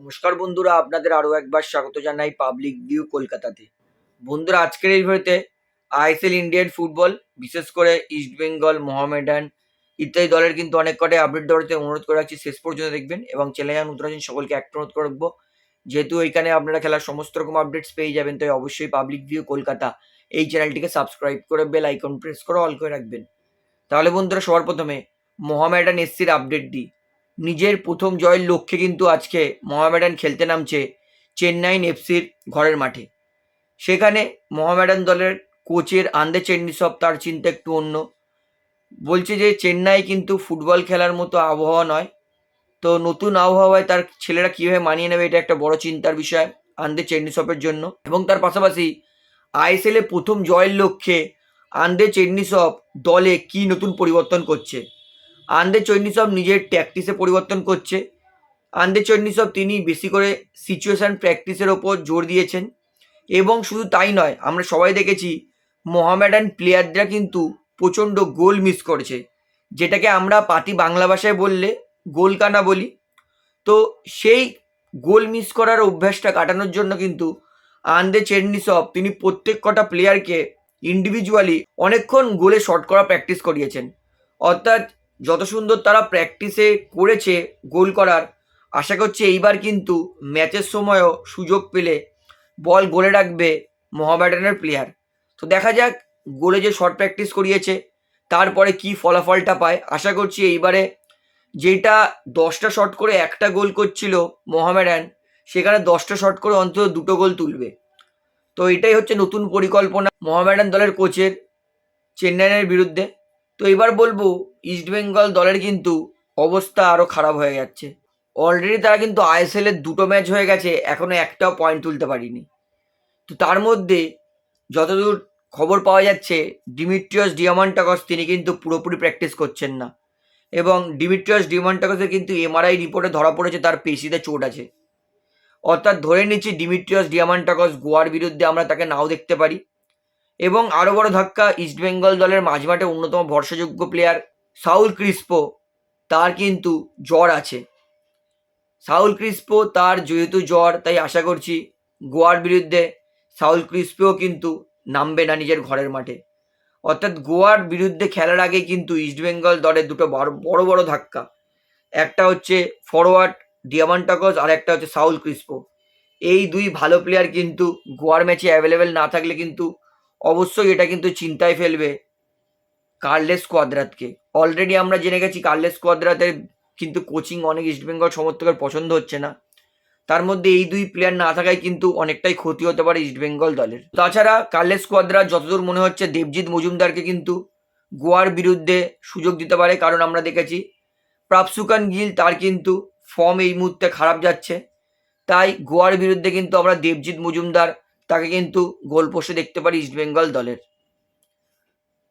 নমস্কার বন্ধুরা, আপনাদের আরও একবার স্বাগত জানাই পাবলিক ভিউ কলকাতাতে। বন্ধুরা, আজকের এই ভিডিওতে আইএসএল ইন্ডিয়ান ফুটবল বিশেষ করে ইস্ট বেঙ্গল মোহামেডান ইত্যাদি দলের কিন্তু অনেক কটাই আপডেট দেওয়াতে অনুরোধ করে রাখছি। শেষ পর্যন্ত দেখবেন এবং চ্যানেলে নতুন আছেন সকলকে একটা অনুরোধ করে রাখব। যেহেতু এখানে আপনারা খেলার সমস্ত রকম আপডেটস পেয়ে যাবেন, তাই অবশ্যই পাবলিক ভিউ কলকাতা এই চ্যানেলটিকে সাবস্ক্রাইব করে বেল আইকন প্রেস করে অল করে রাখবেন। তাহলে বন্ধুরা, সবার প্রথমে মোহামেডান এসসির আপডেট দিই। নিজের প্রথম জয়ের লক্ষ্যে কিন্তু আজকে মোহামেডান খেলতে নামছে চেন্নাইন এফসির ঘরের মাঠে। সেখানে মোহামেডান দলের কোচের আন্দে চেন্নিসব তার চিন্তা একটু অন্য। বলছে যে, চেন্নাই কিন্তু ফুটবল খেলার মতো আবহাওয়া নয়। তো নতুন আবহাওয়ায় তার ছেলেরা কীভাবে মানিয়ে নেবে এটা একটা বড় চিন্তার বিষয় আন্দে চেন্নিসপের জন্য। এবং তার পাশাপাশি আইএসএলে প্রথম জয়ের লক্ষ্যে আন্দে চেন্নিসপ দলে কি নতুন পরিবর্তন করছে? আন্দে চৈনিসব নিজের ট্যাকটিসে পরিবর্তন করছে। আন্দে চৈনিসব তিনি বেশি করে সিচুয়েশান প্র্যাকটিসের ওপর জোর দিয়েছেন। এবং শুধু তাই নয়, আমরা সবাই দেখেছি মোহামেডান প্লেয়াররা কিন্তু প্রচণ্ড গোল মিস করেছে। যেটাকে আমরা পাতি বাংলা ভাষায় বললে গোল কানা বলি। তো সেই গোল মিস করার অভ্যাসটা কাটানোর জন্য কিন্তু আন্দে চেন্নিসব তিনি প্রত্যেক কটা প্লেয়ারকে ইন্ডিভিজুয়ালি অনেকক্ষণ গোলে শট করা প্র্যাকটিস করিয়েছেন। অর্থাৎ যত সুন্দর তারা প্র্যাকটিসে করেছে গোল করার, আশা করছি এইবার কিন্তু ম্যাচের সময়ও সুযোগ পেলে বল গোলে রাখবে মোহামেডানের প্লেয়ার তো দেখা যাক গোলে যে শর্ট প্র্যাকটিস করিয়েছে, তারপরে কি ফলাফলটা পায়। আশা করছি এইবারে যেটা দশটা শট করে একটা গোল করছিল মোহামেডান, সেখানে দশটা শট করে অন্তত দুটো গোল তুলবে। তো এটাই হচ্ছে নতুন পরিকল্পনা মোহামেডান দলের কোচের চেন্নাইয়ের বিরুদ্ধে। তো এবার বলব ইস্টবেঙ্গল দলের কিন্তু অবস্থা আরও খারাপ হয়ে যাচ্ছে। অলরেডি তারা কিন্তু আইএসএল এর দুটো ম্যাচ হয়ে গেছে, এখনও একটাও পয়েন্ট তুলতে পারিনি। তো তার মধ্যে যতদূর খবর পাওয়া যাচ্ছে ডিমিট্রিয়াস ডিয়ামান্টাকস তিনি কিন্তু পুরোপুরি প্র্যাকটিস করছেন না। এবং ডিমিট্রিয়াস ডিয়ামান্টাকসের কিন্তু এমআরআই রিপোর্টে ধরা পড়েছে, তার পেশিতে চোট আছে। অর্থাৎ ধরে নিচ্ছি ডিমিট্রিয়াস ডিয়ামান্টাকস গোয়ার বিরুদ্ধে আমরা তাকে নাও দেখতে পারি। এবং আরও বড় ধাক্কা ইস্টবেঙ্গল দলের মাঝমাঠে অন্যতম ভরসাযোগ্য প্লেয়ার সাউল ক্রিস্পো তার কিন্তু জ্বর আছে। সাউল ক্রিস্পো তার যেহেতু জ্বর, তাই আশা করছি গোয়ার বিরুদ্ধে সাউল ক্রিস্পোও কিন্তু নামবে না নিজের ঘরের মাঠে। অর্থাৎ গোয়ার বিরুদ্ধে খেলার আগে কিন্তু ইস্টবেঙ্গল দলের দুটো বড় বড় ধাক্কা। একটা হচ্ছে ফরওয়ার্ড ডিয়ামান্টাকস আর একটা হচ্ছে সাউল ক্রিস্পো এই দুই ভালো প্লেয়ার কিন্তু গোয়ার ম্যাচে অ্যাভেলেবেল না থাকলে কিন্তু অবশ্যই এটা কিন্তু চিন্তায় ফেলবে কার্লেস কোয়াদ্রাতকে। অলরেডি আমরা জেনে গেছি কার্লেস কোয়াদ্রাতের কিন্তু কোচিং অনেক ইস্টবেঙ্গল সমর্থকের পছন্দ হচ্ছে না। তার মধ্যে এই দুই প্লেয়ার না থাকায় কিন্তু অনেকটাই ক্ষতি হতে পারে ইস্টবেঙ্গল দলের। তাছাড়া কার্লেস কোয়াদ্রা যতদূর মনে হচ্ছে দেবজিৎ মজুমদারকে কিন্তু গোয়ার বিরুদ্ধে সুযোগ দিতে পারে, কারণ আমরা দেখেছি প্রাপসুকান গিল তার কিন্তু ফর্ম এই মুহূর্তে খারাপ যাচ্ছে। তাই গোয়ার বিরুদ্ধে কিন্তু আমরা দেবজিৎ মজুমদার তাকে কিন্তু গোল পোস্টে দেখতে পারি ইস্টবেঙ্গল দলের।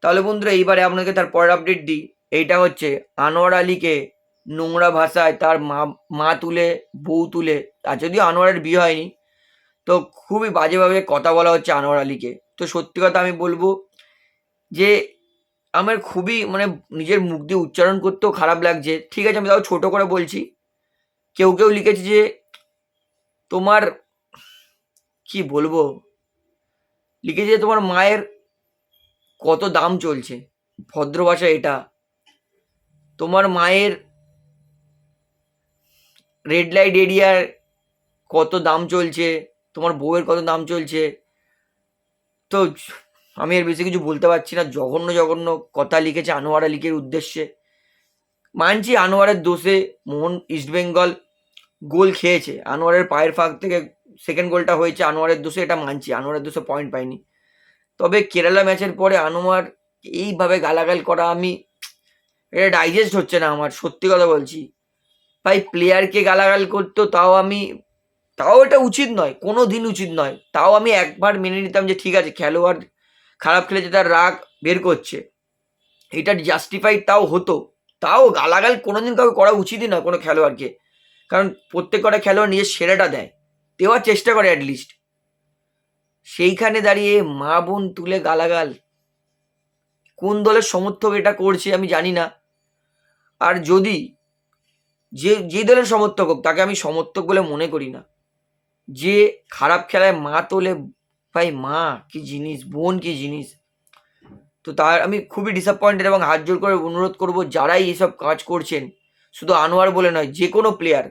তাহলে বন্ধুরা, এইবারে আপনাকে তার পরের আপডেট দিই। এইটা হচ্ছে আনোয়ার আলীকে নোংরা ভাষায় তার মা মা তুলে, বউ তুলে, আর যদিও আনোয়ারের বিয়ে হয়নি, তো খুবই বাজেভাবে কথা বলা হচ্ছে আনোয়ার আলীকে। তো সত্যি কথা আমি বলব যে, আমার খুবই মানে নিজের মুখ দিয়ে উচ্চারণ করতেও খারাপ লাগছে। ঠিক আছে, আমি তাও ছোটো করে বলছি। কেউ কেউ লিখেছে যে, তোমার কি বলব? লিখেছে তোমার মায়ের কত দাম চলছে। ভদ্র ভাষা এটা। তোমার মায়ের রেড লাইট এরিয়ার কত দাম চলছে। তোমার বউয়ের কত দাম চলছে। তো আমি এর বেশি কিছু বলতে পারছি না। জঘন্য জঘন্য কথা লিখেছে আনোয়ার আলীকের উদ্দেশ্যে। মানছি আনোয়ারের দোষে মোহন ইস্টবেঙ্গল গোল খেয়েছে। আনোয়ারের পায়ের ফাঁক থেকে সেকেন্ড গোলটা হয়েছে আনোয়ারের দোষে এটা মানছি, আনোয়ারের দোষে পয়েন্ট পাইনি। তবে কেরালা ম্যাচের পরে আনোয়ার এইভাবে গালাগাল করা আমি, এটা ডাইজেস্ট হচ্ছে না আমার, সত্যি কথা বলছি। ভাই প্লেয়ারকে গালাগাল করতো তাও আমি, তাও এটা উচিত নয় কোনো দিন উচিত নয়। তাও আমি একবার মেনে নিতাম যে ঠিক আছে, খেলোয়াড় খারাপ খেলেছে, তার রাগ বের করছে। এটা জাস্টিফাইড তাও হতো। তাও গালাগাল কোনোদিন কাউকে করা উচিতই নয় কোনো খেলোয়াড়কে। কারণ প্রত্যেক কটা খেলোয়াড় নিজের সেরাটা দেয়। দেওয়ার চেষ্টা করে অ্যাটলিস্ট সেইখানে দাঁড়িয়ে মা বোন তুলে গালাগাল। কোন দলের সমর্থক এটা করছে আমি জানি না। আর যদি যে যে দলের সমর্থক হোক, তাকে আমি সমর্থক বলে মনে করি না। যে খারাপ খেলায় মা তোলে, ভাই মা, কি জিনিস, বোন কি জিনিস। তো তার আমি খুবই ডিসঅ্যাপয়েন্টেড এবং হাত জোর করে অনুরোধ করব, যারাই এইসব কাজ করছেন, শুধু আনোয়ার বলে নয়, যে কোনো প্লেয়ার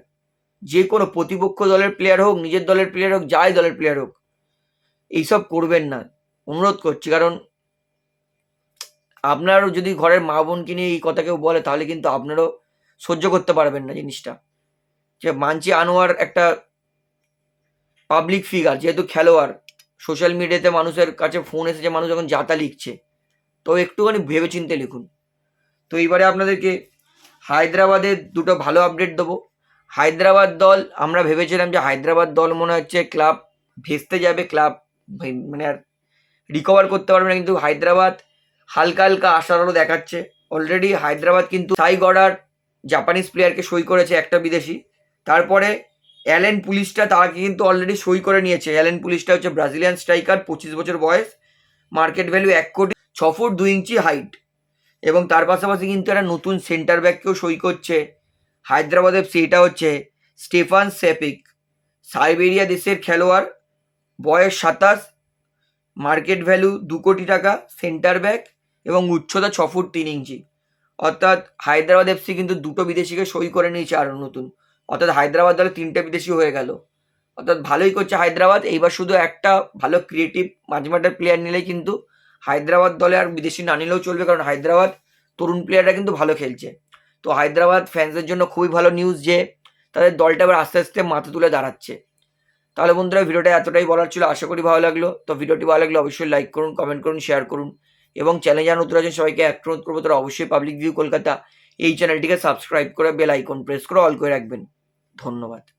যে কোনো প্রতিপক্ষ দলের প্লেয়ার হোক, নিজের দলের প্লেয়ার হোক, যাই দলের প্লেয়ার হোক, এইসব করবেন না। অনুরোধ করছি, কারণ আপনারও যদি ঘরের মা বোনকে নিয়ে এই কথা কেউ বলে, তাহলে কিন্তু আপনারও সহ্য করতে পারবেন না জিনিসটা। যে মানছি আনোয়ার একটা পাবলিক ফিগার যেহেতু খেলোয়াড় সোশ্যাল মিডিয়াতে মানুষের কাছে ফোন এসেছে, মানুষ যখন যাতা লিখছে, তো একটুখানি ভেবেচিন্তে লিখুন। তো এইবারে আপনাদেরকে হায়দ্রাবাদের দুটো ভালো আপডেট দেবো। হায়দ্রাবাদ দল, আমরা ভেবেছিলাম যে হায়দ্রাবাদ দল মনে হচ্ছে ক্লাব ভেস্তে যাবে, ক্লাব মানে আর রিকভার করতে পারবে না, কিন্তু হায়দ্রাবাদ হালকা হালকা আশার দেখাচ্ছে। অলরেডি হায়দ্রাবাদ কিন্তু সাই গড়ার জাপানিজ প্লেয়ারকে সই করেছে একটা বিদেশি। তারপরে অ্যালেন পুলিশটা তাকে কিন্তু অলরেডি সই করে নিয়েছে। অ্যালেন পুলিশটা হচ্ছে ব্রাজিলিয়ান স্ট্রাইকার পঁচিশ বছর বয়স মার্কেট ভ্যালু এক কোটি ছ ফুট দুই ইঞ্চি হাইট এবং তার পাশাপাশি কিন্তু একটা নতুন সেন্টার ব্যাককেও সই করছে হায়দ্রাবাদ এফসি এটা হচ্ছে স্টেফান সেপিক, সাইবেরিয়া দেশের খেলোয়াড়, বয়স সাতাশ, মার্কেট ভ্যালু দু কোটি টাকা, সেন্টার ব্যাক এবং উচ্চতা ছ ফুট তিন ইঞ্চি। অর্থাৎ হায়দ্রাবাদ এফসি কিন্তু দুটো বিদেশিকে সই করে নিয়েছে আরও নতুন। অর্থাৎ হায়দ্রাবাদ দলে তিনটে বিদেশি হয়ে গেল। অর্থাৎ ভালোই করছে হায়দ্রাবাদ। এইবার শুধু একটা ভালো ক্রিয়েটিভ মাঝমাঠের প্লেয়ার নিলেই কিন্তু হায়দ্রাবাদ দলে আর বিদেশি না নিলেও চলবে, কারণ হায়দ্রাবাদ তরুণ প্লেয়াররা কিন্তু ভালো খেলছে। তো হায়দ্রাবাদ ফ্যান্সের জন্য খুবই ভালো নিউজ যে, তাদের দলটা এবার আস্তে আস্তে মাথা তুলে দাঁড়াচ্ছে। তাহলে বন্ধুরা, ভিডিওটা এতটাই বলার ছিল, আশা করি ভালো লাগল। তো ভিডিওটি ভালো লাগলে অবশ্যই লাইক করুন কমেন্ট করুন শেয়ার করুন। এবং চ্যানেল যারা নতুন আছেন, সবাইকে এক অনুরোধ করব, তারা অবশ্যই পাবলিক ভিউ কলকাতা এই চ্যানেলটিকে সাবস্ক্রাইব করে বেল আইকন প্রেস করে অল করে রাখবেন। ধন্যবাদ।